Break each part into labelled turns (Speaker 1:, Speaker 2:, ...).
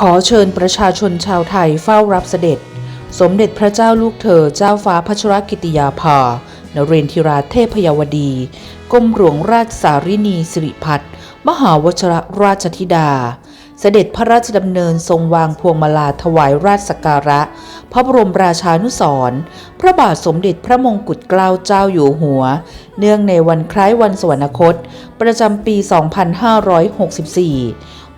Speaker 1: ขอเชิญประชาชนชาวไทยเฝ้ารับเสด็จ สมเด็จพระเจ้าลูกเธอเจ้าฟ้าพัชรกิติยาภานเรนทิราเทพยวดี กรมหลวงราชสารินีสิริพัฒน์มหาวชรราชธิดา เสด็จพระราชดำเนินทรงวางพวงมาลาถวายราชสกการะ พระบรมราชานุสรณ์พระบาทสมเด็จพระมงกุฎเกล้าเจ้าอยู่หัว เนื่องในวันคล้ายวันสวรรคต ประจำปี 2564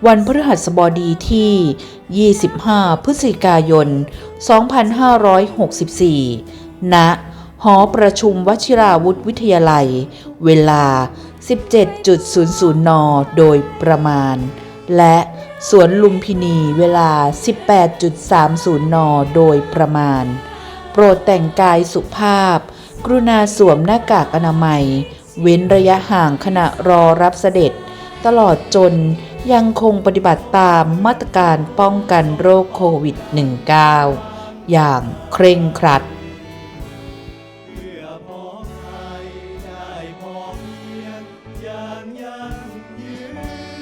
Speaker 1: วันพฤหัสบดีที่ 25 พฤศจิกายน 2564 ณ หอประชุมวชิราวุธวิทยาลัย เวลา 17.00 น โดยประมาณ และสวนลุมพินีเวลา 18.30 น โดยประมาณ โปรดแต่งกายสุภาพ กรุณาสวมหน้ากากอนามัย เว้นระยะห่างขณะรอรับเสด็จ ตลอดจน ยังคงปฏิบัติตามมาตรการป้องกันโรคโควิด -19 อย่างเคร่งครัด
Speaker 2: อย่างยังยืน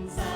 Speaker 2: inside.